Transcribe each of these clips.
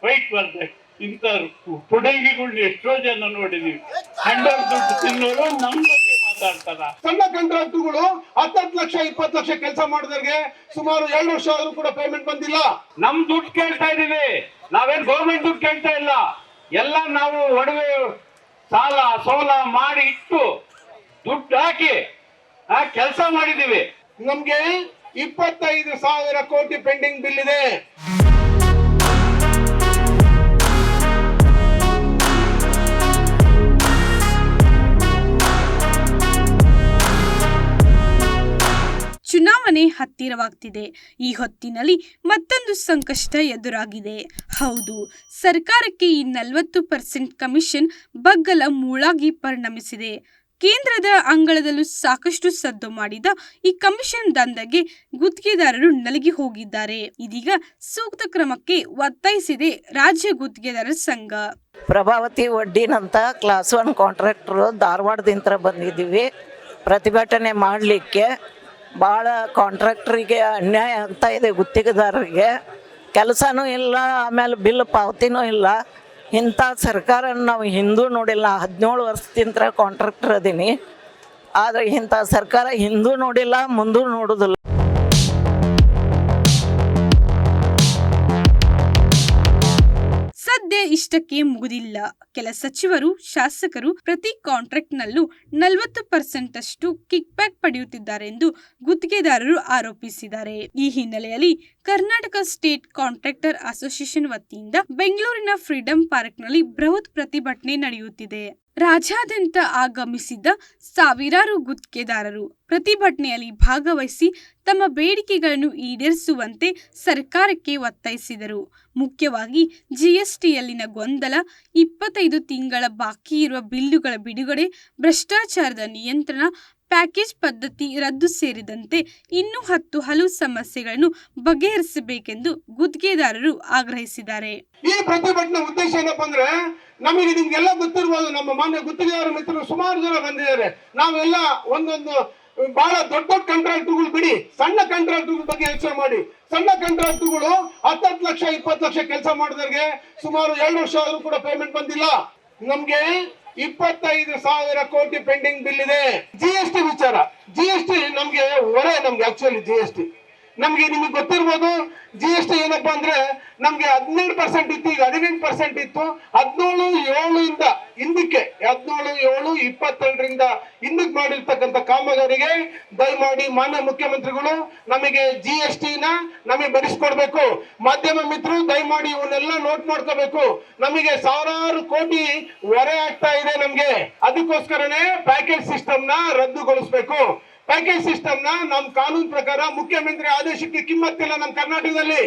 Fight ಬರ್ದೆ ಇಂಥ ಪುಡಂಗಿಗಳನ್ನ ಎಷ್ಟೋ ಜನ ನೋಡಿದೀವಿ. ಹಂಡರ್ ದುಡ್ಡು ತಿನ್ನೋರು ನಮ್ ಬಗ್ಗೆ ಮಾತಾಡ್ತಾರ. ಸಣ್ಣ ಕಂಟ್ರಾಕ್ಟರ್ಗಳು ಹತ್ತತ್ತು ಲಕ್ಷ ಇಪ್ಪತ್ತು ಲಕ್ಷ ಕೆಲಸ ಮಾಡಿದವ್ರಿಗೆ ಸುಮಾರು ಎರಡು ವರ್ಷ ಆದ್ರೂ ಕೂಡ ಪೇಮೆಂಟ್ ಬಂದಿಲ್ಲ. ನಮ್ ದುಡ್ಡು ಕೇಳ್ತಾ ಇದೀವಿ. ನಾವೇನ್ ಗೌರ್ಮೆಂಟ್ ದುಡ್ಡು ಕೇಳ್ತಾ ಇಲ್ಲ. ಎಲ್ಲ ನಾವು ಒಡವೆ ಸಾಲ ಸೋಲ ಮಾಡಿ ಇಟ್ಟು ದುಡ್ಡು ಹಾಕಿ ಆ ಕೆಲಸ ಮಾಡಿದೀವಿ. ನಮ್ಗೆ ಇಪ್ಪತ್ತೈದು ಸಾವಿರ ಕೋಟಿ ಪೆಂಡಿಂಗ್ ಬಿಲ್ ಇದೆ. ಚುನಾವಣೆ ಹತ್ತಿರವಾಗ್ತಿದೆ. ಈ ಹೊತ್ತಿನಲ್ಲಿ ಮತ್ತೊಂದು ಸಂಕಷ್ಟ ಎದುರಾಗಿದೆ. ಹೌದು, ಸರ್ಕಾರಕ್ಕೆ ಈ ನಲವತ್ತು ಪರ್ಸೆಂಟ್ ಕಮಿಷನ್ ಬಗ್ಗಲ ಮೂಳಾಗಿ ಪರಿಣಮಿಸಿದೆ. ಕೇಂದ್ರದ ಅಂಗಳದಲ್ಲೂ ಸಾಕಷ್ಟು ಸದ್ದು ಮಾಡಿದ ಈ ಕಮಿಷನ್ ದಂಧೆಗೆ ಗುತ್ತಿಗೆದಾರರು ನಲಗಿ ಹೋಗಿದ್ದಾರೆ. ಇದೀಗ ಸೂಕ್ತ ಕ್ರಮಕ್ಕೆ ಒತ್ತಾಯಿಸಿದೆ ರಾಜ್ಯ ಗುತ್ತಿಗೆದಾರರ ಸಂಘ. ಪ್ರಭಾವತಿ ವಡ್ಡಿನಂತ ಕ್ಲಾಸ್ ಒನ್ ಕಾಂಟ್ರಾಕ್ಟರ್ ಧಾರವಾಡದಿಂದ ಬಂದಿದ್ದೀವಿ. ಪ್ರತಿಭಟನೆ ಮಾಡಲಿಕ್ಕೆ ಭಾಳ ಕಾಂಟ್ರಾಕ್ಟ್ರಿಗೆ ಅನ್ಯಾಯ ಆಗ್ತಾ ಇದೆ, ಗುತ್ತಿಗೆದಾರರಿಗೆ. ಕೆಲಸನೂ ಇಲ್ಲ, ಆಮೇಲೆ ಬಿಲ್ ಪಾವತಿನೂ ಇಲ್ಲ. ಇಂಥ ಸರ್ಕಾರ ನಾವು ಹಿಂದೂ ನೋಡಿಲ್ಲ. ಹದಿನೇಳು ವರ್ಷದಿಂದ ಕಾಂಟ್ರಾಕ್ಟರ್ ಅದೀನಿ. ಆದರೆ ಇಂಥ ಸರ್ಕಾರ ಹಿಂದೂ ನೋಡಿಲ್ಲ, ಮುಂದೂ ನೋಡೋದಿಲ್ಲ. ಸದ್ಯ ಇಷ್ಟಕ್ಕೆ ಮುಗುದಿಲ್ಲ. ಕೆಲ ಸಚಿವರು, ಶಾಸಕರು ಪ್ರತಿ ಕಾಂಟ್ರಾಕ್ಟ್ನಲ್ಲೂ ನಲವತ್ತು ಪರ್ಸೆಂಟ್ ಅಷ್ಟು ಕಿಕ್ ಬ್ಯಾಕ್ ಪಡೆಯುತ್ತಿದ್ದಾರೆ ಎಂದು ಗುತ್ತಿಗೆದಾರರು ಆರೋಪಿಸಿದ್ದಾರೆ. ಈ ಹಿನ್ನೆಲೆಯಲ್ಲಿ ಕರ್ನಾಟಕ ಸ್ಟೇಟ್ ಕಾಂಟ್ರಾಕ್ಟರ್ ಅಸೋಸಿಯೇಷನ್ ವತಿಯಿಂದ ಬೆಂಗಳೂರಿನ ಫ್ರೀಡಂ ಪಾರ್ಕ್ನಲ್ಲಿ ಬೃಹತ್ ಪ್ರತಿಭಟನೆ ನಡೆಯುತ್ತಿದೆ. ರಾಜ್ಯಾದ್ಯಂತ ಆಗಮಿಸಿದ್ದ ಸಾವಿರಾರು ಗುತ್ತಿಗೆದಾರರು ಪ್ರತಿಭಟನೆಯಲ್ಲಿ ಭಾಗವಹಿಸಿ ತಮ್ಮ ಬೇಡಿಕೆಗಳನ್ನು ಈಡೇರಿಸುವಂತೆ ಸರ್ಕಾರಕ್ಕೆ ಒತ್ತಾಯಿಸಿದರು. ಮುಖ್ಯವಾಗಿ ಜಿಎಸ್ಟಿಯಲ್ಲಿನ ಗೊಂದಲ, ಇಪ್ಪತ್ತೈದು ತಿಂಗಳ ಬಾಕಿ ಇರುವ ಬಿಲ್ಲುಗಳ ಬಿಡುಗಡೆ, ಭ್ರಷ್ಟಾಚಾರದ ನಿಯಂತ್ರಣ ಪ್ಯಾಕೇಜ್ ಪದ್ಧತಿ ರದ್ದು ಸೇರಿದಂತೆ ಇನ್ನೂ ಹತ್ತು ಹಲವು ಸಮಸ್ಯೆಗಳನ್ನು ಬಗೆಹರಿಸಬೇಕೆಂದು ಗುತ್ತಿಗೆದಾರರು ಆಗ್ರಹಿಸಿದ್ದಾರೆ. ಈ ಪ್ರತಿಭಟನೆ ಉದ್ದೇಶ ಏನಪ್ಪ ಅಂದ್ರೆ, ನಮಗೆ ನಿಮ್ಗೆಲ್ಲ ಗೊತ್ತಿರ್ಬೋದು, ನಮ್ಮ ಮಾನ್ಯ ಗುತ್ತಿಗೆದಾರ ಮಿತ್ರರು ಸುಮಾರು ಜನ ಬಂದಿದ್ದಾರೆ. ನಾವೆಲ್ಲ ಒಂದೊಂದು, ಬಹಳ ದೊಡ್ಡ ದೊಡ್ಡ ಕಾಂಟ್ರಾಕ್ಟ್ಗಳು ಬಿಡಿ, ಸಣ್ಣ ಕಾಂಟ್ರಾಕ್ಟ್ಗಳ ಬಗ್ಗೆ ಯೋಚನೆ ಮಾಡಿ. ಸಣ್ಣ ಕಾಂಟ್ರಾಕ್ಟ್ಗಳು ಹತ್ತತ್ತು ಲಕ್ಷ, ಇಪ್ಪತ್ತು ಲಕ್ಷ ಕೆಲಸ ಮಾಡಿದವ್ರಿಗೆ ಸುಮಾರು ಎರಡು ವರ್ಷ ಆದರೂ ಕೂಡ ಪೇಮೆಂಟ್ ಬಂದಿಲ್ಲ. ನಮ್ಗೆ ಇಪ್ಪತ್ತೈದು ಸಾವಿರ ಕೋಟಿ ಪೆಂಡಿಂಗ್ ಬಿಲ್ ಇದೆ. ಜಿ ಎಸ್ ಟಿ ವಿಚಾರ. ಜಿ ಎಸ್ ಟಿ ನಮ್ಗೆ ಹೊರೆ ನಮ್ಗೆ ಆಕ್ಚುಲಿ ಜಿ ಎಸ್ ಟಿ ನಮ್ಗೆ ನಿಮಗೆ ಗೊತ್ತಿರ್ಬೋದು ಜಿ ಎಸ್ ಟಿ ಏನಪ್ಪಾ ಅಂದ್ರೆ ನಮ್ಗೆ ಹದಿನೇಳು ಪರ್ಸೆಂಟ್ ಇತ್ತು, ಈಗ ಹದಿನೆಂಟು ಪರ್ಸೆಂಟ್ ಇತ್ತು. ಹದಿನೇಳು, ಏಳು ಇಂದ ಹಿಂದಕ್ಕೆ, ಹದಿನೇಳು, ಏಳು, ಇಪ್ಪತ್ತೆರಡರಿಂದ ಹಿಂದಕ್ಕೆ ಮಾಡಿರ್ತಕ್ಕಂಥ ಕಾಮಗಾರಿಗೆ ದಯಮಾಡಿ ಮಾನ್ಯ ಮುಖ್ಯಮಂತ್ರಿಗಳು ನಮಗೆ ಜಿ ಎಸ್ ಟಿನ ನಮಗೆ ಭರಿಸ್ಕೊಡ್ಬೇಕು ಮಾಧ್ಯಮ ಮಿತ್ರರು ದಯಮಾಡಿ ಇವನ್ನೆಲ್ಲ ನೋಟ್ ಮಾಡ್ಕೋಬೇಕು. ನಮಗೆ ಸಾವಿರಾರು ಕೋಟಿ ಹೊರೆ ಆಗ್ತಾ ಇದೆ ನಮ್ಗೆ. ಅದಕ್ಕೋಸ್ಕರನೇ ಪ್ಯಾಕೇಜ್ ಸಿಸ್ಟಮ್ನ ರದ್ದುಗೊಳಿಸ್ಬೇಕು. ಪ್ಯಾಕೇಜ್ ಸಿಸ್ಟಮ್ನ ನಮ್ ಕಾನೂನು ಪ್ರಕಾರ ಮುಖ್ಯಮಂತ್ರಿ ಆದೇಶಕ್ಕೆ ಕಿಮ್ಮತ್ತಿಲ್ಲ ನಮ್ಮ ಕರ್ನಾಟಕದಲ್ಲಿ.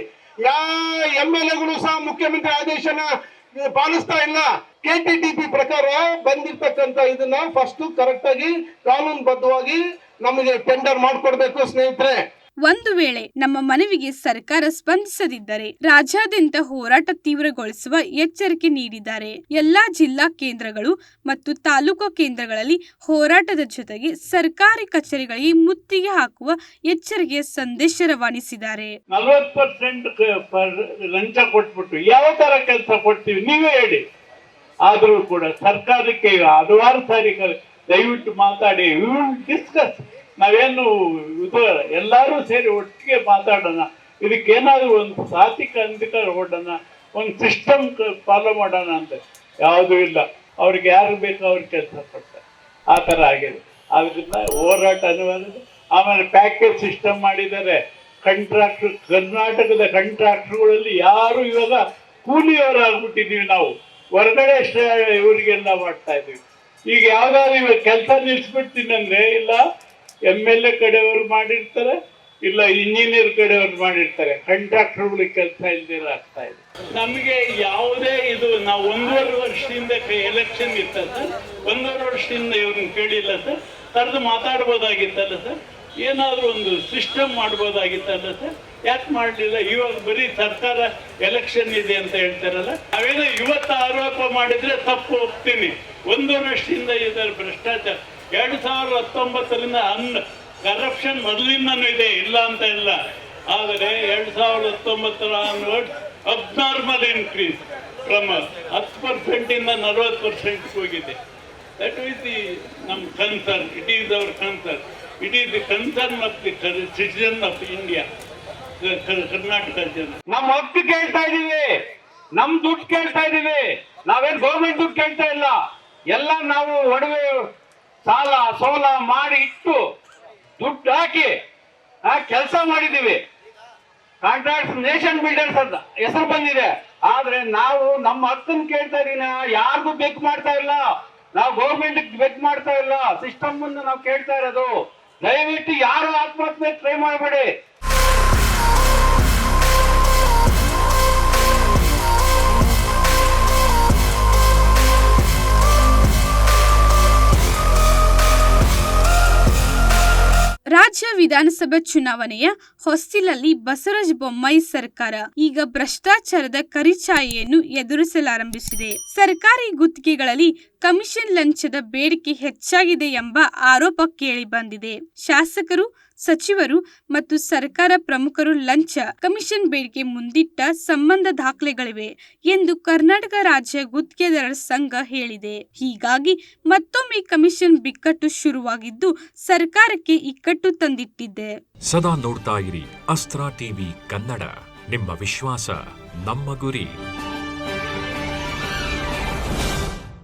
ಯಾ ಎಂ ಎಲ್ ಎಗಳು ಸಹ ಮುಖ್ಯಮಂತ್ರಿ ಆದೇಶನ ಪಾಲಿಸ್ತಾ ಇಲ್ಲ. ಕೆ ಟಿ ಡಿ ಪಿ ಪ್ರಕಾರ ಬಂದಿರ್ತಕ್ಕಂತ ಇದನ್ನ ಫಸ್ಟ್ ಕರೆಕ್ಟ್ ಆಗಿ ಕಾನೂನು ಬದ್ಧವಾಗಿ ನಮಗೆ ಟೆಂಡರ್ ಮಾಡಿಕೊಡ್ಬೇಕು ಸ್ನೇಹಿತರೆ. ಒಂದು ವೇಳೆ ನಮ್ಮ ಮನವಿಗೆ ಸರ್ಕಾರ ಸ್ಪಂದಿಸದಿದ್ದರೆ ರಾಜ್ಯಾದ್ಯಂತ ಹೋರಾಟ ತೀವ್ರಗೊಳಿಸುವ ಎಚ್ಚರಿಕೆ ನೀಡಿದ್ದಾರೆ. ಎಲ್ಲಾ ಜಿಲ್ಲಾ ಕೇಂದ್ರಗಳು ಮತ್ತು ತಾಲೂಕು ಕೇಂದ್ರಗಳಲ್ಲಿ ಹೋರಾಟದ ಜೊತೆಗೆ ಸರ್ಕಾರಿ ಕಚೇರಿಗಳಿಗೆ ಮುತ್ತಿಗೆ ಹಾಕುವ ಎಚ್ಚರಿಕೆ ಸಂದೇಶ ರವಾನಿಸಿದ್ದಾರೆ. ಲಂಚ ಕೊಟ್ಬಿಟ್ಟು ಯಾವ ತರ ಕೆಲಸ ಕೊಡ್ತೀವಿ ನೀವೇ ಹೇಳಿ. ಆದರೂ ಕೂಡ ಸರ್ಕಾರಕ್ಕೆ ಹಲವಾರು ಸಾರಿ ದಯವಿಟ್ಟು ಮಾತಾಡಿ ಡಿಸ್ಕಸ್ ನಾವೇನು ಇದು ಎಲ್ಲರೂ ಸೇರಿ ಒಟ್ಟಿಗೆ ಮಾತಾಡೋಣ. ಇದಕ್ಕೇನಾದ್ರೂ ಒಂದು ಸಾತಿ ಅಂಧಿಕಾರ ಹೊಡೋಣ ಒಂದು ಸಿಸ್ಟಮ್ ಫಾಲೋ ಮಾಡೋಣ ಅಂತ. ಯಾವುದೂ ಇಲ್ಲ. ಅವ್ರಿಗೆ ಯಾರು ಬೇಕೋ ಅವ್ರಿಗೆ ಕೆಲಸ ಕೊಡ್ತಾರೆ ಆ ಥರ ಆಗಿದೆ. ಅದರಿಂದ ಹೋರಾಟ ಅನಿವಾರ್ಯ ಆಮೇಲೆ ಪ್ಯಾಕೇಜ್ ಸಿಸ್ಟಮ್ ಮಾಡಿದ್ದಾರೆ. ಕಂಟ್ರಾಕ್ಟರ್ ಕರ್ನಾಟಕದ ಕಂಟ್ರಾಕ್ಟರ್ಗಳಲ್ಲಿ ಯಾರು ಇವಾಗ ಕೂಲಿಯವರಾಗ್ಬಿಟ್ಟಿದ್ದೀವಿ ನಾವು. ಹೊರಗಡೆ ಇವರಿಗೆಲ್ಲ ಮಾಡ್ತಾ ಇದ್ದೀವಿ. ಈಗ ಯಾವ್ದಾದ್ರು ಇವಾಗ ಕೆಲಸ ನಿಲ್ಸ್ಬಿಡ್ತೀನಿ ಅಂದ್ರೆ, ಇಲ್ಲ ಎಂ ಎಲ್ ಎ ಕಡೆಯವರು ಮಾಡಿರ್ತಾರೆ, ಇಲ್ಲ ಇಂಜಿನಿಯರ್ ಕಡೆಯವರು ಮಾಡಿರ್ತಾರೆ. ಕಂಟ್ರಾಕ್ಟರ್ಗಳಿಗೆ ಕೆಲಸ ಇಲ್ದಿರ ಆಗ್ತಾ ಇದೆ. ನಮಗೆ ಯಾವುದೇ ಇದು, ನಾವು ಒಂದೂವರೆ ವರ್ಷದಿಂದ ಎಲೆಕ್ಷನ್ ಇತ್ತ ಸರ್. ಒಂದೂವರೆ ವರ್ಷದಿಂದ ಇವ್ರನ್ನ ಕೇಳಿಲ್ಲ ಸರ್. ಕರೆದು ಮಾತಾಡ್ಬೋದಾಗಿತ್ತಲ್ಲ ಸರ್. ಏನಾದರೂ ಒಂದು ಸಿಸ್ಟಮ್ ಮಾಡ್ಬೋದಾಗಿತ್ತಲ್ಲ ಸರ್. ಯಾಕೆ ಮಾಡಲಿಲ್ಲ? ಇವಾಗ ಬರೀ ಸರ್ಕಾರ ಎಲೆಕ್ಷನ್ ಇದೆ ಅಂತ ಹೇಳ್ತಾರಲ್ಲ. ನಾವೇನೋ ಇವತ್ತು ಆರೋಪ ಮಾಡಿದ್ರೆ ತಪ್ಪು ಒಪ್ತೀನಿ. ಒಂದು ವರ್ಷದಿಂದ ಇದರ ಭ್ರಷ್ಟಾಚಾರ. ಎರಡು ಸಾವಿರದ ಹತ್ತೊಂಬತ್ತರಿಂದ ಅನ್ ಕರಪ್ಷನ್ ಮೊದಲಿಂದನೂ ಇದೆ, ಇಲ್ಲ ಅಂತ ಇಲ್ಲ. ಆದರೆ ಎರಡು ಸಾವಿರದ ಹತ್ತೊಂಬತ್ತರ ಅನ್ವರ್ಡ್ ಅಬ್ನಾರ್ಮಲ್ ಇನ್ಕ್ರೀಸ್ ಫ್ರಮ್ ಹತ್ತು ಪರ್ಸೆಂಟಿಂದ ನಲವತ್ತು ಪರ್ಸೆಂಟ್ ಹೋಗಿದೆ. ದಟ್ ಈಸ್ ದಿ ನಮ್ಮ concern it is our concern it is the concern of the citizen of India Karnataka ಜನ ನಮ್ಮ ಹಕ್ಕು ಕೇಳ್ತಾ ಇದೀವಿ. ನಮ್ ದುಡ್ಡು ಕೇಳ್ತಾ ಇದೀವಿ. ನಾವೇನ್ ಗೌರ್ಮೆಂಟ್ ದುಡ್ಡು ಕೇಳ್ತಾ ಇಲ್ಲ. ಎಲ್ಲ ನಾವು ಒಡವೆ ಸಾಲ ಸೋಲ ಮಾಡಿ ಇಟ್ಟು ದುಡ್ಡು ಹಾಕಿ ಕೆಲಸ ಮಾಡಿದೀವಿ ಕಾಂಟ್ರಾಕ್ಟ್ ನೇಷನ್ ಬಿಲ್ಡರ್ಸ್ ಅಂತ ಹೆಸರು ಬಂದಿದೆ. ಆದ್ರೆ ನಾವು ನಮ್ಮ ಹಕ್ಕನ್ನು ಕೇಳ್ತಾ ಇದೀನ ಯಾರಿಗೂ ಬೆಕ್ ಮಾಡ್ತಾ ಇಲ್ಲ. ನಾವು ಗೌರ್ಮೆಂಟ್ ಬೆಕ್ ಮಾಡ್ತಾ ಇಲ್ಲ. ಸಿಸ್ಟಮ್ ನಾವು ಕೇಳ್ತಾ ಇರೋದು. ದಯವಿಟ್ಟು ಯಾರು ಆತ್ಮಹತ್ಯೆ ಟ್ರೈ ಮಾಡಬೇಡಿ. ವಿಧಾನಸಭಾ ಚುನಾವಣೆಯ ಹೊಸ್ತಿಲಲ್ಲಿ ಬಸವರಾಜ ಬೊಮ್ಮಾಯಿ ಸರ್ಕಾರ. ಈಗ ಭ್ರಷ್ಟಾಚಾರದ ಕರಿಛಾಯೆಯನ್ನು ಎದುರಿಸಲಾರಂಭಿಸಿದೆ. ಸರ್ಕಾರಿ ಗುತ್ತಿಗೆಗಳಲ್ಲಿ ಕಮಿಷನ್ ಲಂಚದ ಬೇಡಿಕೆ ಹೆಚ್ಚಾಗಿದೆ ಎಂಬ ಆರೋಪ ಕೇಳಿಬಂದಿದೆ. ಶಾಸಕರು, ಸಚಿವರು ಮತ್ತು ಸರ್ಕಾರ ಪ್ರಮುಖರು ಲಂಚ, ಕಮಿಷನ್ ಬೇಡಿಕೆ ಮುಂದಿಟ್ಟ ಸಂಬಂಧ ದಾಖಲೆಗಳಿವೆ ಎಂದು ಕರ್ನಾಟಕ ರಾಜ್ಯ ಗುತ್ತಿಗೆದಾರರ ಸಂಘ ಹೇಳಿದೆ. ಹೀಗಾಗಿ ಮತ್ತೊಮ್ಮೆ ಕಮಿಷನ್ ಬಿಕ್ಕಟ್ಟು ಶುರುವಾಗಿದ್ದು ಸರ್ಕಾರಕ್ಕೆ ಇಕ್ಕಟ್ಟು ತಂದಿಟ್ಟಿದೆ. ಸದಾ ನೋಡ್ತಾ ಇರಿ ಅಸ್ತ್ರ ಟಿವಿ ಕನ್ನಡ. ನಿಮ್ಮ ವಿಶ್ವಾಸ, ನಮ್ಮ ಗುರಿ.